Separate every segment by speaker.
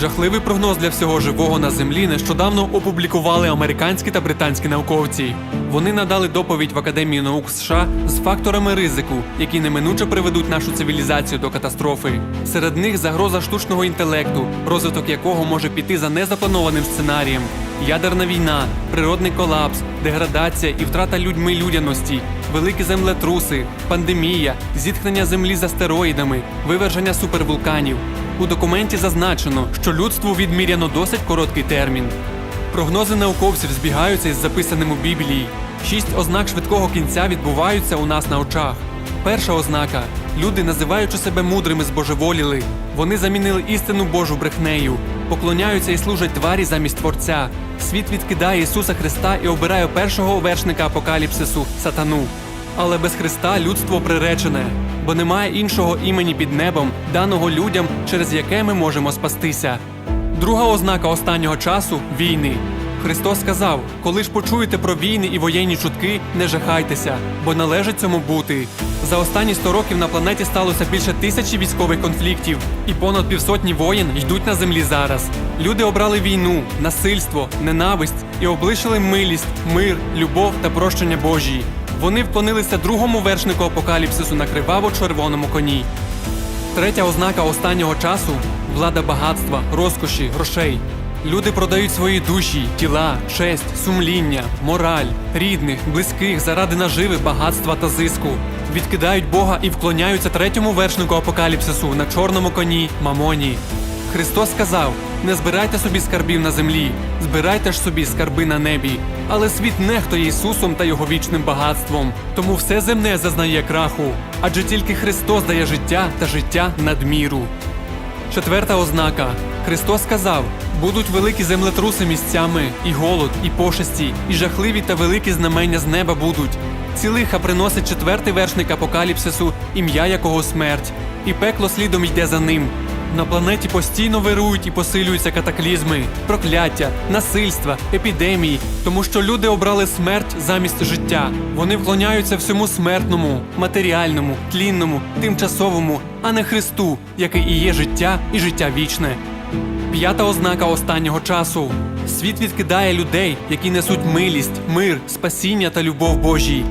Speaker 1: Жахливий прогноз для всього живого на землі нещодавно опублікували американські та британські науковці. Вони надали доповідь в Академію наук США з факторами ризику, які неминуче приведуть нашу цивілізацію до катастрофи. Серед них загроза штучного інтелекту, розвиток якого може піти за незапланованим сценарієм, ядерна війна, природний колапс, деградація і втрата людьми людяності, великі землетруси, пандемія, зіткнення землі з астероїдами, виверження супервулканів. У документі зазначено, що людству відміряно досить короткий термін. Прогнози науковців збігаються із записаним у Біблії. Шість ознак швидкого кінця відбуваються у нас на очах. Перша ознака люди, називаючи себе мудрими, збожеволіли. Вони замінили істину Божу брехнею, поклоняються і служать тварі замість Творця. Світ відкидає Ісуса Христа і обирає першого вершника апокаліпсису сатану. Але без Христа людство приречене, бо немає іншого імені під небом, даного людям, через яке ми можемо спастися. Друга ознака останнього часу війни. Христос сказав: коли ж почуєте про війни і воєнні чутки, не жахайтеся, бо належить цьому бути. За останні 100 років на планеті сталося більше тисячі військових конфліктів, і понад півсотні воєн йдуть на землі зараз. Люди обрали війну, насильство, ненависть і облишили милість, мир, любов та прощення Божії. Вони вклонилися другому вершнику апокаліпсису на криваво-червоному коні. Третя ознака останнього часу влада багатства, розкоші, грошей. Люди продають свої душі, тіла, честь, сумління, мораль, рідних, близьких заради наживи, багатства та зиску. Відкидають Бога і вклоняються третьому вершнику апокаліпсису на чорному коні Мамоні. Христос сказав: не збирайте собі скарбів на землі, збирайте ж собі скарби на небі. Але світ нехтує Ісусом та його вічним багатством. Тому все земне зазнає краху, адже тільки Христос дає життя та життя надміру. Четверта ознака. Христос сказав: будуть великі землетруси місцями, і голод, і пошесті, і жахливі та великі знамення з неба будуть. Ці лиха приносить четвертий вершник апокаліпсису, ім'я якого смерть, і пекло слідом йде за ним. На планеті постійно вирують і посилюються катаклізми, прокляття, насильства, епідемії, тому що люди обрали смерть замість життя. Вони вклоняються всьому смертному, матеріальному, тлінному, тимчасовому, а не Христу, який і є життя і життя вічне. П'ята ознака останнього часу. Світ відкидає людей, які несуть милість, мир, спасіння та любов Божій.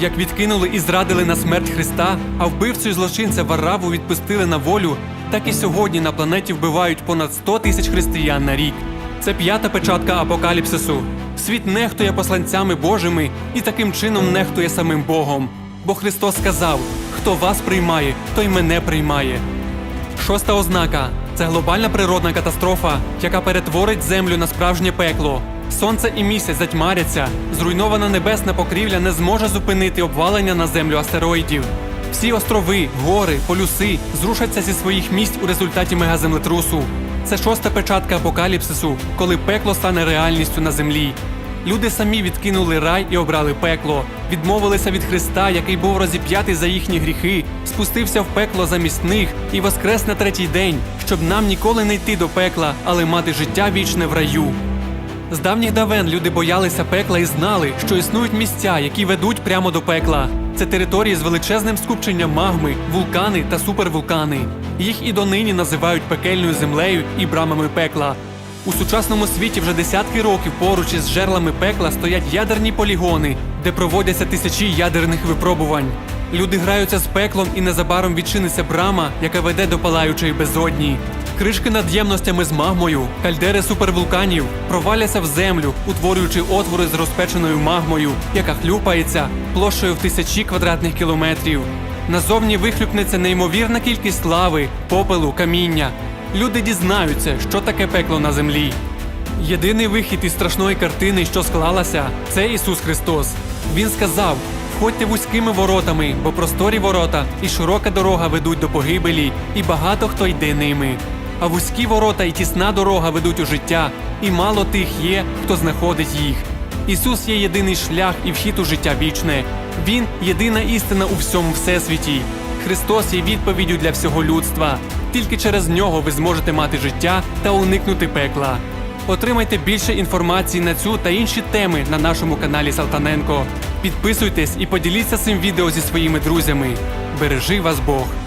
Speaker 1: Як відкинули і зрадили на смерть Христа, а вбивцю і злочинця Варраву відпустили на волю, так і сьогодні на планеті вбивають понад 100 тисяч християн на рік. Це п'ята печатка апокаліпсису. Світ нехтує посланцями Божими і таким чином нехтує самим Богом. Бо Христос сказав: хто вас приймає, той мене приймає. Шоста ознака це глобальна природна катастрофа, яка перетворить землю на справжнє пекло. Сонце і місяць затьмаряться, зруйнована небесна покрівля не зможе зупинити обвалення на землю астероїдів. Всі острови, гори, полюси зрушаться зі своїх місць у результаті мегаземлетрусу. Це шоста печатка апокаліпсису, коли пекло стане реальністю на землі. Люди самі відкинули рай і обрали пекло, відмовилися від Христа, який був розіп'ятий за їхні гріхи, спустився в пекло замість них і воскрес на третій день, щоб нам ніколи не йти до пекла, але мати життя вічне в раю. З давніх давен люди боялися пекла і знали, що існують місця, які ведуть прямо до пекла. Це території з величезним скупченням магми, вулкани та супервулкани. Їх і донині називають пекельною землею і брамами пекла. У сучасному світі вже десятки років поруч із жерлами пекла стоять ядерні полігони, де проводяться тисячі ядерних випробувань. Люди граються з пеклом і незабаром відчиниться брама, яка веде до палаючої безодні. Кришки над ємностями з магмою, кальдери супервулканів проваляться в землю, утворюючи отвори з розпеченою магмою, яка хлюпається площею в тисячі квадратних кілометрів. Назовні вихлюпнеться неймовірна кількість лави, попелу, каміння. Люди дізнаються, що таке пекло на землі. Єдиний вихід із страшної картини, що склалася, це Ісус Христос. Він сказав: входьте вузькими воротами, бо просторі ворота і широка дорога ведуть до погибелі, і багато хто йде ними. А вузькі ворота і тісна дорога ведуть у життя, і мало тих є, хто знаходить їх. Ісус є єдиний шлях і вхід у життя вічне. Він єдина істина у всьому всесвіті. Христос є відповіддю для всього людства. Тільки через нього ви зможете мати життя та уникнути пекла. Отримайте більше інформації на цю та інші теми на нашому каналі Салтаненко. Підписуйтесь і поділіться цим відео зі своїми друзями. Бережи вас Бог!